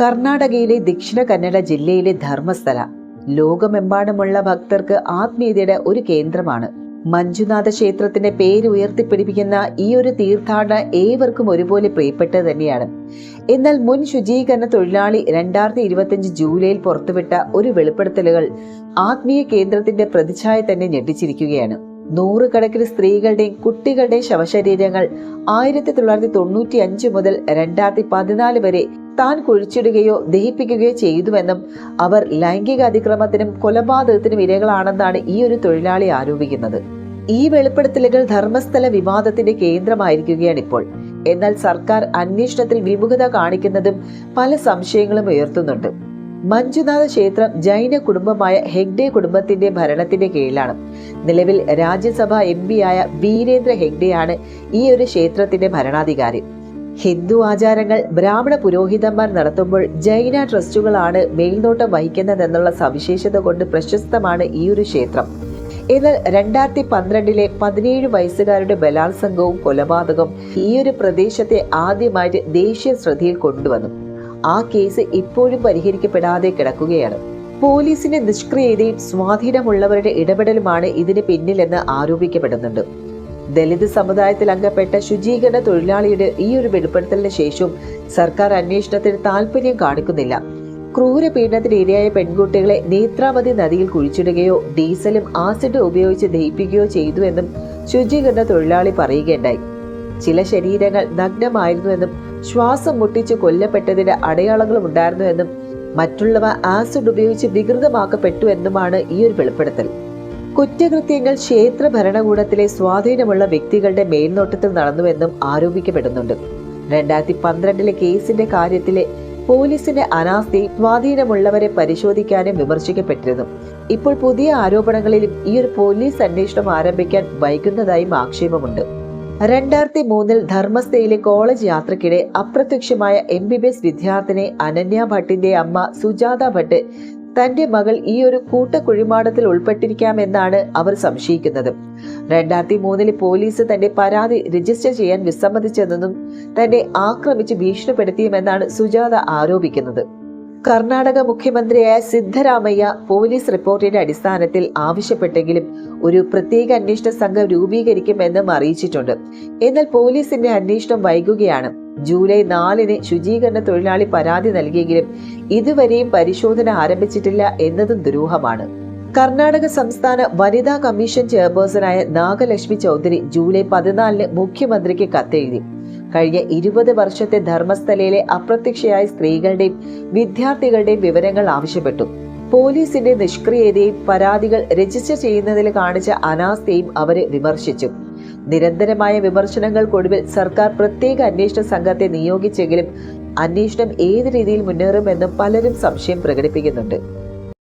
കർണാടകയിലെ ദക്ഷിണ കന്നഡ ജില്ലയിലെ ധർമ്മസ്ഥല. ലോകമെമ്പാടുമുള്ള ഭക്തർക്ക് ആത്മീയതയുടെ ഒരു കേന്ദ്രമാണ്. മഞ്ജുനാഥ ക്ഷേത്രത്തിന്റെ പേര് ഉയർത്തിപ്പിടിപ്പിക്കുന്ന ഈ ഒരു തീർത്ഥാടന ഏവർക്കും ഒരുപോലെ പ്രിയപ്പെട്ടത് തന്നെയാണ്. എന്നാൽ മുൻ ശുചീകരണ തൊഴിലാളി രണ്ടായിരത്തി ഇരുപത്തിയഞ്ച് ജൂലൈയിൽ പുറത്തുവിട്ട ഒരു വെളിപ്പെടുത്തലുകൾ ആത്മീയ കേന്ദ്രത്തിന്റെ പ്രതിച്ഛായ തന്നെ ഞെട്ടിച്ചിരിക്കുകയാണ്. നൂറുകണക്കിന് സ്ത്രീകളുടെയും കുട്ടികളുടെയും ശവശരീരങ്ങൾ ആയിരത്തി തൊള്ളായിരത്തി തൊണ്ണൂറ്റി അഞ്ച് മുതൽ രണ്ടായിരത്തി പതിനാല് വരെ താൻ കുഴിച്ചിടുകയോ ദഹിപ്പിക്കുകയോ ചെയ്തുവെന്നും അവർ ലൈംഗിക അതിക്രമത്തിനും കൊലപാതകത്തിനും ഇരകളാണെന്നാണ് ഈ ഒരു തൊഴിലാളി ആരോപിക്കുന്നത്. ഈ വെളിപ്പെടുത്തലുകൾ ധർമ്മസ്ഥല വിവാദത്തിന്റെ കേന്ദ്രമായിരിക്കുകയാണ് ഇപ്പോൾ. എന്നാൽ സർക്കാർ അന്വേഷണത്തിൽ വിമുഖത കാണിക്കുന്നതും പല സംശയങ്ങളും ഉയർത്തുന്നുണ്ട്. മഞ്ജുനാഥ ക്ഷേത്രം ജൈന കുടുംബമായ ഹെഗ്ഡെ കുടുംബത്തിന്റെ ഭരണത്തിന്റെ കീഴിലാണ്. നിലവിൽ രാജ്യസഭാ എം ആയ വീരേന്ദ്ര ഹെഗ്ഡെയാണ് ഈ ഒരു ക്ഷേത്രത്തിന്റെ ഭരണാധികാരി. ഹിന്ദു ആചാരങ്ങൾ ബ്രാഹ്മണ പുരോഹിതന്മാർ നടത്തുമ്പോൾ ജൈന ട്രസ്റ്റുകളാണ് മേൽനോട്ടം വഹിക്കുന്നതെന്നുള്ള സവിശേഷത കൊണ്ട് പ്രശസ്തമാണ് ഈ ഒരു ക്ഷേത്രം. എന്നാൽ രണ്ടായിരത്തി പന്ത്രണ്ടിലെ പതിനേഴ് വയസ്സുകാരുടെ ബലാത്സംഗവും കൊലപാതകവും ഈ ഒരു പ്രദേശത്തെ ആദ്യമായിട്ട് ദേശീയ ശ്രദ്ധയിൽ കൊണ്ടുവന്നു. ആ കേസ് ഇപ്പോഴും പരിഹരിക്കപ്പെടാതെ കിടക്കുകയാണ്. പോലീസിന്റെ നിഷ്ക്രിയതയും സ്വാധീനമുള്ളവരുടെ ഇടപെടലുമാണ് ഇതിന് പിന്നിലെന്ന് ആരോപിക്കപ്പെടുന്നുണ്ട്. ദലിത് സമുദായത്തിൽ അംഗപ്പെട്ട ശുചീകരണ തൊഴിലാളിയുടെ ഈ ഒരു വെളിപ്പെടുത്തലിന് ശേഷവും സർക്കാർ അന്വേഷണത്തിന് താല്പര്യം കാണിക്കുന്നില്ല. ക്രൂര പീഡനത്തിന് ഇരയായ പെൺകുട്ടികളെ നേത്രാവതി നദിയിൽ കുഴിച്ചിടുകയോ ഡീസലും ആസിഡും ഉപയോഗിച്ച് ദഹിപ്പിക്കുകയോ ചെയ്തുവെന്നും ശുചീകരണ തൊഴിലാളി പറയുകയുണ്ടായി. ചില ശരീരങ്ങൾ നഗ്നമായിരുന്നുവെന്നും ശ്വാസം മുട്ടിച്ച് കൊല്ലപ്പെട്ടതിന്റെ അടയാളങ്ങളും ഉണ്ടായിരുന്നുവെന്നും മറ്റുള്ളവ ആസിഡ് ഉപയോഗിച്ച് വികൃതമാക്കപ്പെട്ടു എന്നുമാണ് ഈ ഒരു വെളിപ്പെടുത്തൽ. കുറ്റകൃത്യങ്ങൾ ക്ഷേത്ര ഭരണകൂടത്തിലെ സ്വാധീനമുള്ള വ്യക്തികളുടെ മേൽനോട്ടത്തിൽ നടന്നുവെന്നും ആരോപിക്കപ്പെടുന്നുണ്ട്. രണ്ടായിരത്തി പന്ത്രണ്ടിലെ കേസിന്റെ കാര്യത്തിലെ പോലീസിന്റെ അനാസ്ഥി സ്വാധീനമുള്ളവരെ പരിശോധിക്കാനും വിമർശിക്കപ്പെട്ടിരുന്നു. ഇപ്പോൾ പുതിയ ആരോപണങ്ങളിലും ഈ ഒരു പോലീസ് അന്വേഷണം ആരംഭിക്കാൻ വൈകുന്നതായും ആക്ഷേപമുണ്ട്. രണ്ടായിരത്തി മൂന്നിൽ ധർമ്മസ്ഥയിലെ കോളേജ് യാത്രക്കിടെ അപ്രത്യക്ഷമായ എം ബി ബി എസ് വിദ്യാർത്ഥിനി അനന്യ ഭട്ടിന്റെ അമ്മ സുജാത ഭട്ട് തന്റെ മകൾ ഈ ഒരു കൂട്ടക്കുഴിമാടത്തിൽ ഉൾപ്പെട്ടിരിക്കാമെന്നാണ് അവർ സംശയിക്കുന്നത്. രണ്ടായിരത്തി മൂന്നിൽ പോലീസ് തന്റെ പരാതി രജിസ്റ്റർ ചെയ്യാൻ വിസമ്മതിച്ചെന്നും തന്നെ ആക്രമിച്ച് ഭീഷണിപ്പെടുത്തിയുമെന്നാണ് സുജാത ആരോപിക്കുന്നത്. കർണാടക മുഖ്യമന്ത്രിയായ സിദ്ധരാമയ്യ പോലീസ് റിപ്പോർട്ടിന്റെ അടിസ്ഥാനത്തിൽ ആവശ്യപ്പെട്ടെങ്കിലും ഒരു പ്രത്യേക അന്വേഷണ സംഘം രൂപീകരിക്കുമെന്നും അറിയിച്ചിട്ടുണ്ട്. എന്നാൽ പോലീസിന്റെ അന്വേഷണം വൈകുകയാണ്. ജൂലൈ നാലിന് ശുചീകരണ തൊഴിലാളി പരാതി നൽകിയെങ്കിലും ഇതുവരെയും പരിശോധന ആരംഭിച്ചിട്ടില്ല എന്നതും ദുരൂഹമാണ്. കർണാടക സംസ്ഥാന വനിതാ കമ്മീഷൻ ചെയർപേഴ്സണായ നാഗലക്ഷ്മി ചൗധരി ജൂലൈ പതിനാലിന് മുഖ്യമന്ത്രിക്ക് കത്തെഴുതി. കഴിഞ്ഞ ഇരുപത് വർഷത്തെ ധർമ്മസ്ഥലയിലെ അപ്രത്യക്ഷയായ സ്ത്രീകളുടെയും വിദ്യാർത്ഥികളുടെയും വിവരങ്ങൾ ആവശ്യപ്പെട്ടു. പോലീസിന്റെ നിഷ്ക്രിയതയും പരാതികൾ രജിസ്റ്റർ ചെയ്യുന്നതിൽ കാണിച്ച അനാസ്ഥയും അവരെ വിമർശിച്ചു. നിരന്തരമായ വിമർശനങ്ങൾക്കൊടുവിൽ സർക്കാർ പ്രത്യേക അന്വേഷണ സംഘത്തെ നിയോഗിച്ചെങ്കിലും അന്വേഷണം ഏത് രീതിയിൽ മുന്നേറുമെന്നും പലരും സംശയം പ്രകടിപ്പിക്കുന്നുണ്ട്.